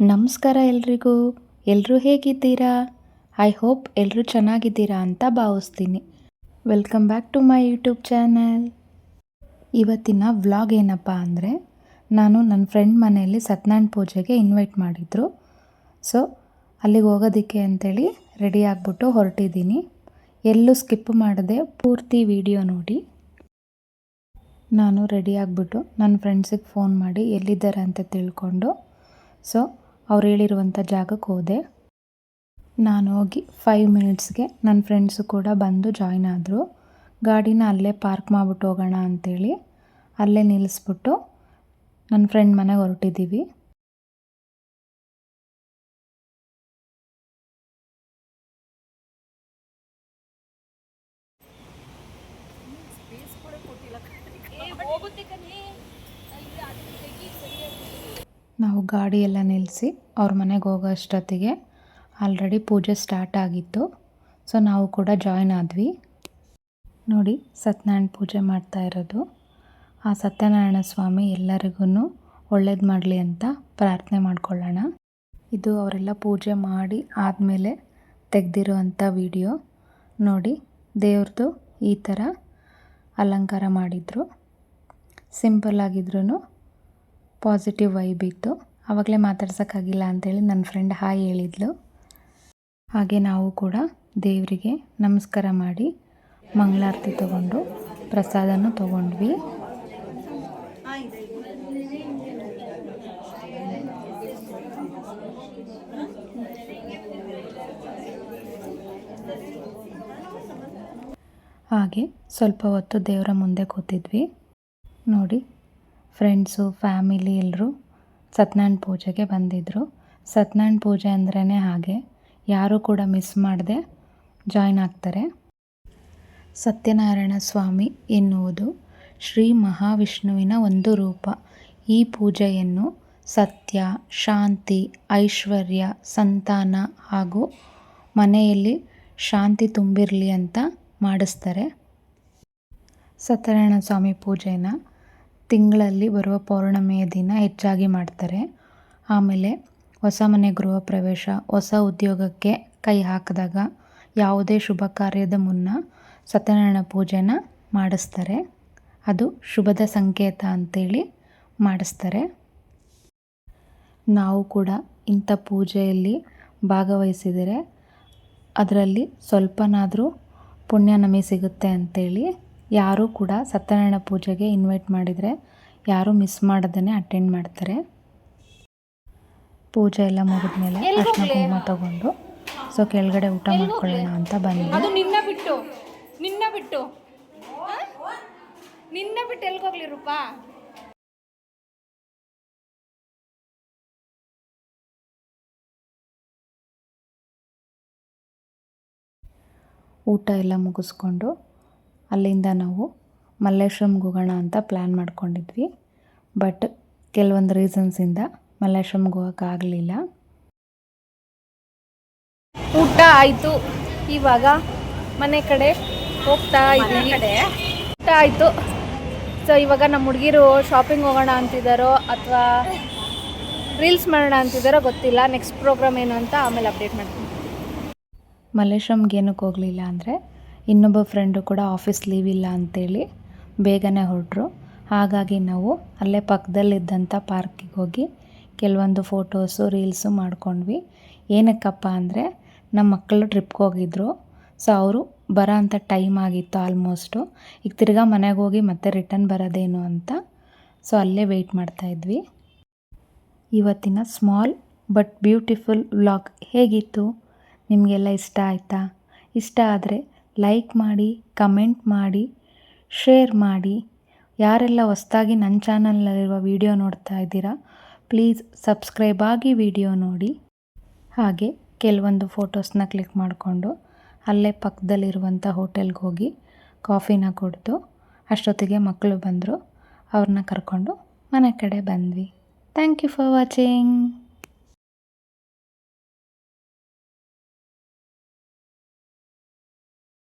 ನಮಸ್ಕಾರ ಎಲ್ರಿಗೂ. ಎಲ್ಲರೂ ಹೇಗಿದ್ದೀರಾ? ಐ ಹೋಪ್ ಎಲ್ಲರೂ ಚೆನ್ನಾಗಿದ್ದೀರಾ ಅಂತ ಭಾವಿಸ್ತೀನಿ. Welcome back to my YouTube channel. ಇವತ್ತಿನ ವ್ಲಾಗ್ ಏನಪ್ಪ ಅಂದರೆ, ನಾನು ನನ್ನ ಫ್ರೆಂಡ್ ಮನೆಯಲ್ಲಿ ಸತ್ಯನಾರಾಯಣ ಪೂಜೆಗೆ ಇನ್ವೈಟ್ ಮಾಡಿದರು. ಸೊ, ಅಲ್ಲಿಗೆ ಹೋಗೋದಕ್ಕೆ ಅಂತೇಳಿ ರೆಡಿ ಆಗಿಬಿಟ್ಟು ಹೊರಟಿದ್ದೀನಿ. ಎಲ್ಲೂ ಸ್ಕಿಪ್ ಮಾಡದೆ ಪೂರ್ತಿ ವಿಡಿಯೋ ನೋಡಿ. ನಾನು ರೆಡಿ ಆಗಿಬಿಟ್ಟು ನನ್ನ ಫ್ರೆಂಡ್ಸಿಗೆ ಫೋನ್ ಮಾಡಿ ಎಲ್ಲಿದ್ದಾರೆ ಅಂತ ತಿಳ್ಕೊಂಡು. ಸೊ ಅವ್ರು ಹೇಳಿರುವಂಥ ಜಾಗಕ್ಕೆ ಹೋದೆ. ನಾನು ಹೋಗಿ ಫೈವ್ ಮಿನಿಟ್ಸ್ಗೆ ನನ್ನ ಫ್ರೆಂಡ್ಸು ಕೂಡ ಬಂದು ಜಾಯ್ನ್ ಆದರು. ಗಾಡಿನ ಅಲ್ಲೇ ಪಾರ್ಕ್ ಮಾಡಿಬಿಟ್ಟು ಹೋಗೋಣ ಅಂಥೇಳಿ ಅಲ್ಲೇ ನಿಲ್ಲಿಸ್ಬಿಟ್ಟು ನನ್ನ ಫ್ರೆಂಡ್ ಮನೆಗೆ ಹೊರಟಿದ್ದೀವಿ ನಾವು ಗಾಡಿಯೆಲ್ಲ ನಿಲ್ಲಿಸಿ ಅವ್ರ ಮನೆಗೆ ಹೋಗೋ ಅಷ್ಟೊತ್ತಿಗೆ ಆಲ್ರೆಡಿ ಪೂಜೆ ಸ್ಟಾರ್ಟ್ ಆಗಿತ್ತು. ಸೊ ನಾವು ಕೂಡ ಜಾಯ್ನ್ ಆದ್ವಿ. ನೋಡಿ, ಸತ್ಯನಾರಾಯಣ ಪೂಜೆ ಮಾಡ್ತಾ ಇರೋದು. ಆ ಸತ್ಯನಾರಾಯಣ ಸ್ವಾಮಿ ಎಲ್ಲರಿಗೂ ಒಳ್ಳೇದು ಮಾಡಲಿ ಅಂತ ಪ್ರಾರ್ಥನೆ ಮಾಡ್ಕೊಳ್ಳೋಣ. ಇದು ಅವರೆಲ್ಲ ಪೂಜೆ ಮಾಡಿ ಆದಮೇಲೆ ತೆಗೆದಿರೋ ಅಂಥ ವಿಡಿಯೋ ನೋಡಿ ದೇವ್ರದ್ದು ಈ ಥರ ಅಲಂಕಾರ ಮಾಡಿದರು. ಸಿಂಪಲ್ ಆಗಿದ್ರೂ ಪಾಸಿಟಿವ್ ವೈಬ್ ಇತ್ತು. ಆವಾಗಲೇ ಮಾತಾಡ್ಸೋಕ್ಕಾಗಿಲ್ಲ ಅಂತೇಳಿ ನನ್ನ ಫ್ರೆಂಡ್ ಹಾಯ್ ಹೇಳಿದ್ಲು. ಹಾಗೆ ನಾವು ಕೂಡ ದೇವರಿಗೆ ನಮಸ್ಕಾರ ಮಾಡಿ ಮಂಗಳಾರತಿ ತಗೊಂಡು ಪ್ರಸಾದನೂ ತಗೊಂಡ್ವಿ. ಹಾಗೆ ಸ್ವಲ್ಪ ಹೊತ್ತು ದೇವರ ಮುಂದೆ ಕೂತಿದ್ವಿ. ನೋಡಿ ಫ್ರೆಂಡ್ಸು, ಫ್ಯಾಮಿಲಿ ಎಲ್ಲರೂ ಸತ್ಯನಾರಾಯಣ ಪೂಜೆಗೆ ಬಂದಿದ್ದರು ಸತ್ಯನಾರಾಯಣ ಪೂಜೆ ಅಂದ್ರೇ ಹಾಗೆ, ಯಾರೂ ಕೂಡ ಮಿಸ್ ಮಾಡದೆ ಜಾಯ್ನ್ ಆಗ್ತಾರೆ. ಸತ್ಯನಾರಾಯಣ ಸ್ವಾಮಿ ಎನ್ನುವುದು ಶ್ರೀ ಮಹಾವಿಷ್ಣುವಿನ ಒಂದು ರೂಪ. ಈ ಪೂಜೆಯನ್ನು ಸತ್ಯ, ಶಾಂತಿ, ಐಶ್ವರ್ಯ, ಸಂತಾನ ಹಾಗೂ ಮನೆಯಲ್ಲಿ ಶಾಂತಿ ತುಂಬಿರಲಿ ಅಂತ ಮಾಡಿಸ್ತಾರೆ. ಸತ್ಯನಾರಾಯಣ ಸ್ವಾಮಿ ಪೂಜೆನ ತಿಂಗಳಲ್ಲಿ ಬರುವ ಪೌರ್ಣಮೆಯ ದಿನ ಹೆಚ್ಚಾಗಿ ಮಾಡ್ತಾರೆ. ಆಮೇಲೆ ಹೊಸ ಮನೆ ಗೃಹ ಪ್ರವೇಶ, ಹೊಸ ಉದ್ಯೋಗಕ್ಕೆ ಕೈ ಹಾಕಿದಾಗ ಯಾವುದೇ ಶುಭ ಕಾರ್ಯದ ಮುನ್ನ ಸತ್ಯನಾರಾಯಣ ಪೂಜೆನ ಮಾಡಿಸ್ತಾರೆ. ಅದು ಶುಭದ ಸಂಕೇತ ಅಂತೇಳಿ ಮಾಡಿಸ್ತಾರೆ. ನಾವು ಕೂಡ ಇಂಥ ಪೂಜೆಯಲ್ಲಿ ಭಾಗವಹಿಸಿದರೆ ಅದರಲ್ಲಿ ಸ್ವಲ್ಪನಾದರೂ ಪುಣ್ಯ ನಮಗೆ ಸಿಗುತ್ತೆ ಅಂತೇಳಿ ಯಾರೂ ಕೂಡ ಸತ್ಯನಾರಾಯಣ ಪೂಜೆಗೆ ಇನ್ವೈಟ್ ಮಾಡಿದರೆ ಯಾರೂ ಮಿಸ್ ಮಾಡದೇ ಅಟೆಂಡ್ ಮಾಡ್ತಾರೆ. ಪೂಜೆ ಎಲ್ಲ ಮುಗಿದ್ಮೇಲೆ ಅರ್ಶಿನ ಕುಂಕುಮ ತಗೊಂಡು. ಸೊ ಕೆಳಗಡೆ ಊಟ ಮಾಡ್ಕೊಳ್ಳೋಣ ಅಂತ ಬಂದ್ವಿ. ಅದು ನಿನ್ನ ಬಿಟ್ಟು. ನಿನ್ನ ಬಿಟ್ಟು. ನಿನ್ನ ಬಿಟ್ಟು ಎಲ್ಗೋಗ್ಲಿ ರೂಪಾ? ಊಟ ಎಲ್ಲ ಮುಗಿಸ್ಕೊಂಡು ಅಲ್ಲಿಂದ ನಾವು ಮಲ್ಲೇಶ್ವರಂಗೆ ಹೋಗೋಣ ಅಂತ ಪ್ಲ್ಯಾನ್ ಮಾಡ್ಕೊಂಡಿದ್ವಿ. ಬಟ್ ಕೆಲವೊಂದು ರೀಸನ್ಸಿಂದ ಮಲ್ಲೇಶ್ವರಂಗೆ ಹೋಗೋಕ್ಕಾಗಲಿಲ್ಲ ಊಟ ಆಯಿತು. ಇವಾಗ ಮನೆ ಕಡೆ ಹೋಗ್ತಾ ಇದ್ದೀವಿ. ಊಟ ಆಯಿತು. ಸೊ ಇವಾಗ ನಮ್ಮ ಹುಡುಗಿರು ಶಾಪಿಂಗ್ ಹೋಗೋಣ ಅಂತಿದ್ದಾರೋ ಅಥವಾ ರೀಲ್ಸ್ ಮಾಡೋಣ ಅಂತಿದ್ದಾರೋ ಗೊತ್ತಿಲ್ಲ. ನೆಕ್ಸ್ಟ್ ಪ್ರೋಗ್ರಾಮ್ ಏನು ಅಂತ ಆಮೇಲೆ ಅಪ್ಡೇಟ್ ಮಾಡ್ತೀನಿ. ಮಲ್ಲೇಶ್ವರಂಗೆ ಏನಕ್ಕೆ ಹೋಗಲಿಲ್ಲ ಅಂದರೆ ಇನ್ನೊಬ್ಬ ಫ್ರೆಂಡು ಕೂಡ ಆಫೀಸ್ ಲೀವ್ ಇಲ್ಲ ಅಂತೇಳಿ ಬೇಗನೆ ಹೊರಟ್ರು. ಹಾಗಾಗಿ ನಾವು ಅಲ್ಲೇ ಪಕ್ಕದಲ್ಲಿದ್ದಂಥ ಪಾರ್ಕಿಗೆ ಹೋಗಿ ಕೆಲವೊಂದು ಫೋಟೋಸು ರೀಲ್ಸು ಮಾಡ್ಕೊಂಡ್ವಿ. ಏನಕ್ಕಪ್ಪ ಅಂದರೆ ನಮ್ಮ ಮಕ್ಕಳು ಟ್ರಿಪ್ಗೆ ಹೋಗಿದ್ರು. ಸೊ ಅವರು ಬರೋ ಅಂಥ ಟೈಮ್ ಆಗಿತ್ತು ಆಲ್ಮೋಸ್ಟು ಈಗ ತಿರ್ಗಾ ಮನೆಗೆ ಹೋಗಿ ಮತ್ತೆ ರಿಟರ್ನ್ ಬರೋದೇನು ಅಂತ ಸೊ ಅಲ್ಲೇ ವೆಯ್ಟ್ ಮಾಡ್ತಾಯಿದ್ವಿ ಇವತ್ತಿನ ಸ್ಮಾಲ್ ಬಟ್ ಬ್ಯೂಟಿಫುಲ್ ವ್ಲಾಗ್ ಹೇಗಿತ್ತು? ನಿಮಗೆಲ್ಲ ಇಷ್ಟ ಆಯಿತಾ? ಇಷ್ಟ ಆದರೆ ಲೈಕ್ ಮಾಡಿ ಕಮೆಂಟ್ ಮಾಡಿ ಶೇರ್ ಮಾಡಿ. ಯಾರೆಲ್ಲ ಹೊಸ್ದಾಗಿ ನನ್ನ ಚಾನಲ್ನಲ್ಲಿರುವ ವಿಡಿಯೋ ನೋಡ್ತಾ ಇದ್ದೀರಾ ಪ್ಲೀಸ್ ಸಬ್ಸ್ಕ್ರೈಬ್ ಆಗಿ ವಿಡಿಯೋ ನೋಡಿ. ಹಾಗೆ ಕೆಲವೊಂದು ಫೋಟೋಸ್ನ ಕ್ಲಿಕ್ ಮಾಡಿಕೊಂಡು ಅಲ್ಲೇ ಪಕ್ಕದಲ್ಲಿರುವಂಥ ಹೋಟೆಲ್ಗೆ ಹೋಗಿ ಕಾಫಿನ ಕುಡಿದು ಅಷ್ಟೊತ್ತಿಗೆ ಮಕ್ಕಳು ಬಂದರು ಅವ್ರನ್ನ ಕರ್ಕೊಂಡು ಮನೆ ಕಡೆ ಬಂದ್ವಿ. Thank you for watching